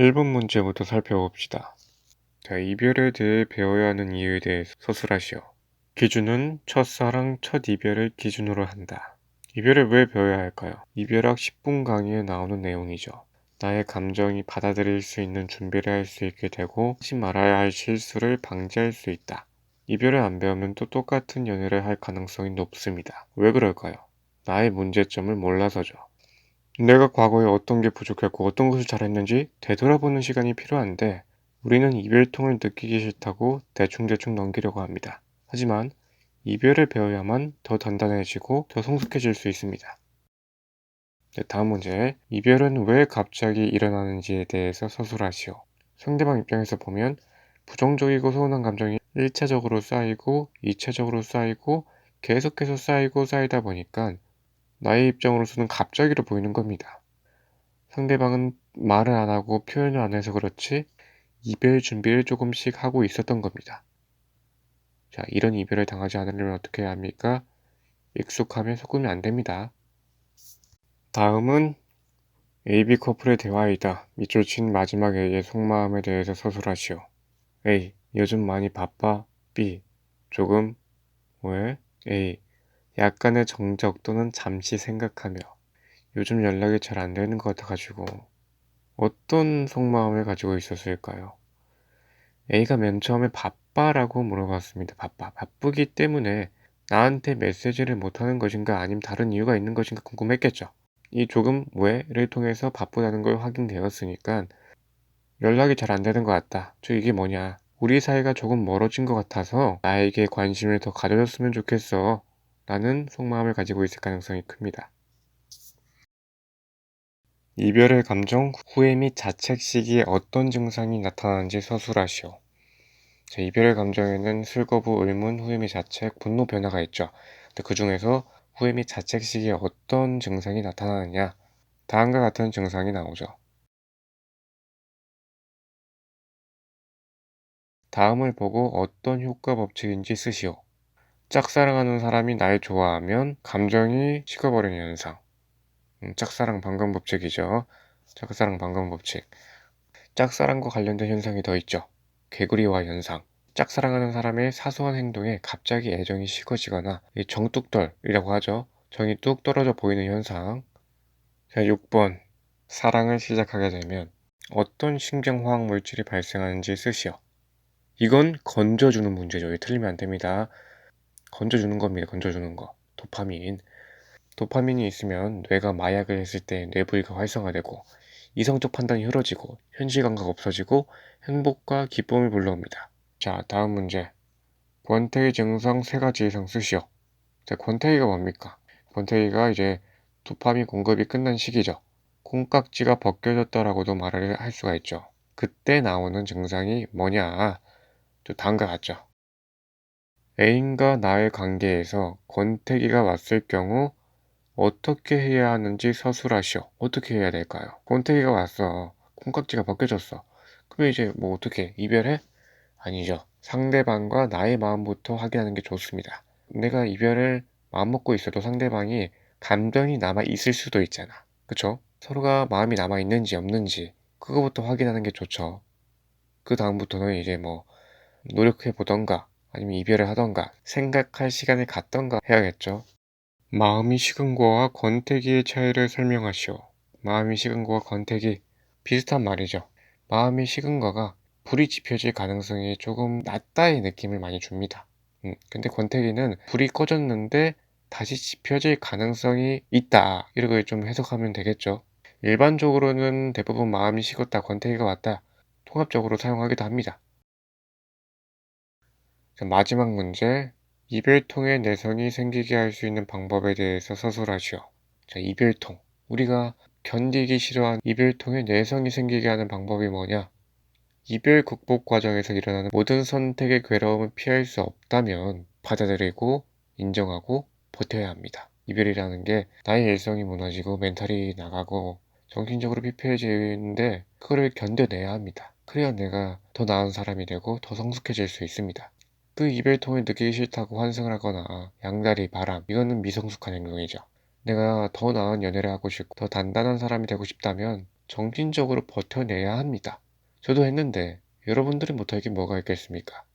1번 문제부터 살펴봅시다. 자, 이별에 대해 배워야 하는 이유에 대해서 서술하시오. 기준은 첫사랑, 첫 이별을 기준으로 한다. 이별을 왜 배워야 할까요? 이별학 10분 강의에 나오는 내용이죠. 나의 감정이 받아들일 수 있는 준비를 할 수 있게 되고 하지 말아야 할 실수를 방지할 수 있다. 이별을 안 배우면 또 똑같은 연애를 할 가능성이 높습니다. 왜 그럴까요? 나의 문제점을 몰라서죠. 내가 과거에 어떤 게 부족했고 어떤 것을 잘했는지 되돌아보는 시간이 필요한데 우리는 이별통을 느끼기 싫다고 대충대충 넘기려고 합니다. 하지만 이별을 배워야만 더 단단해지고 더 성숙해질 수 있습니다. 네, 다음 문제. 이별은 왜 갑자기 일어나는지에 대해서 서술하시오. 상대방 입장에서 보면 부정적이고 서운한 감정이 1차적으로 쌓이고 2차적으로 쌓이고 계속해서 쌓이고 쌓이다 보니까 나의 입장으로서는 갑자기로 보이는 겁니다. 상대방은 말을 안 하고 표현을 안 해서 그렇지 이별 준비를 조금씩 하고 있었던 겁니다. 자, 이런 이별을 당하지 않으려면 어떻게 해야 합니까? 익숙하면 속으면 안 됩니다. 다음은 AB 커플의 대화이다. 밑줄 친 마지막 A의 속마음에 대해서 서술하시오. A. 요즘 많이 바빠. B. 조금. 왜? A. 약간의 정적 또는 잠시 생각하며 요즘 연락이 잘 안 되는 것 같아가지고 어떤 속마음을 가지고 있었을까요? A가 맨 처음에 바빠라고 물어봤습니다. 바빠. 바쁘기 때문에 나한테 메시지를 못하는 것인가 아니면 다른 이유가 있는 것인가 궁금했겠죠. 이 조금 왜를 통해서 바쁘다는 걸 확인되었으니까 연락이 잘 안 되는 것 같다. 저 이게 뭐냐. 우리 사이가 조금 멀어진 것 같아서 나에게 관심을 더 가져줬으면 좋겠어. 라는 속마음을 가지고 있을 가능성이 큽니다. 이별의 감정, 후회 및 자책 시기에 어떤 증상이 나타나는지 서술하시오. 자, 이별의 감정에는 슬거부, 의문, 후회 및 자책, 분노 변화가 있죠. 그 중에서 후회 및 자책 시기에 어떤 증상이 나타나느냐? 다음과 같은 증상이 나오죠. 다음을 보고 어떤 효과 법칙인지 쓰시오. 짝사랑하는 사람이 날 좋아하면 감정이 식어버리는 현상. 음, 짝사랑 방금 법칙이죠. 짝사랑 방금 법칙. 짝사랑과 관련된 현상이 더 있죠. 개구리와 현상. 짝사랑하는 사람의 사소한 행동에 갑자기 애정이 식어지거나 정뚝떨이라고 하죠. 정이 뚝 떨어져 보이는 현상. 자, 6번. 사랑을 시작하게 되면 어떤 신경화학 물질이 발생하는지 쓰시오. 이건 건져주는 문제죠. 틀리면 안 됩니다. 건져주는 겁니다. 건져주는 거. 도파민. 도파민이 있으면 뇌가 마약을 했을 때 뇌부위가 활성화되고 이성적 판단이 흐려지고 현실 감각 없어지고 행복과 기쁨을 불러옵니다. 자, 다음 문제. 권태기 증상 세 가지 이상 쓰시오. 자, 권태기가 뭡니까? 권태기가 이제 도파민 공급이 끝난 시기죠. 콩깍지가 벗겨졌다라고도 말을 할 수가 있죠. 그때 나오는 증상이 뭐냐? 또 다음과 같죠. 애인과 나의 관계에서 권태기가 왔을 경우 어떻게 해야 하는지 서술하시오. 어떻게 해야 될까요? 권태기가 왔어. 콩깍지가 벗겨졌어. 그럼 이제 뭐 어떻게 이별해? 아니죠. 상대방과 나의 마음부터 확인하는 게 좋습니다. 내가 이별을 마음먹고 있어도 상대방이 감정이 남아 있을 수도 있잖아. 그쵸? 서로가 마음이 남아 있는지 없는지 그거부터 확인하는 게 좋죠. 그 다음부터는 이제 뭐 노력해 보던가 아니면 이별을 하던가 생각할 시간을 갖던가 해야겠죠. 마음이 식은 거와 권태기의 차이를 설명하시오. 마음이 식은 거와 권태기 비슷한 말이죠. 마음이 식은 거가 불이 지펴질 가능성이 조금 낮다의 느낌을 많이 줍니다. 음, 근데 권태기는 불이 꺼졌는데 다시 지펴질 가능성이 있다. 이렇게 좀 해석하면 되겠죠. 일반적으로는 대부분 마음이 식었다, 권태기가 왔다. 통합적으로 사용하기도 합니다. 마지막 문제. 이별통에 내성이 생기게 할 수 있는 방법에 대해서 서술하시오. 자, 이별통. 우리가 견디기 싫어하는 이별통에 내성이 생기게 하는 방법이 뭐냐? 이별 극복 과정에서 일어나는 모든 선택의 괴로움을 피할 수 없다면 받아들이고 인정하고 버텨야 합니다. 이별이라는 게 나의 일성이 무너지고 멘탈이 나가고 정신적으로 피폐해지는데 그거를 견뎌내야 합니다. 그래야 내가 더 나은 사람이 되고 더 성숙해질 수 있습니다. 그 이별통을 느끼기 싫다고 환승을 하거나 양다리, 바람 이거는 미성숙한 행동이죠. 내가 더 나은 연애를 하고 싶고 더 단단한 사람이 되고 싶다면 정신적으로 버텨내야 합니다. 저도 했는데 여러분들이 못할 게 뭐가 있겠습니까?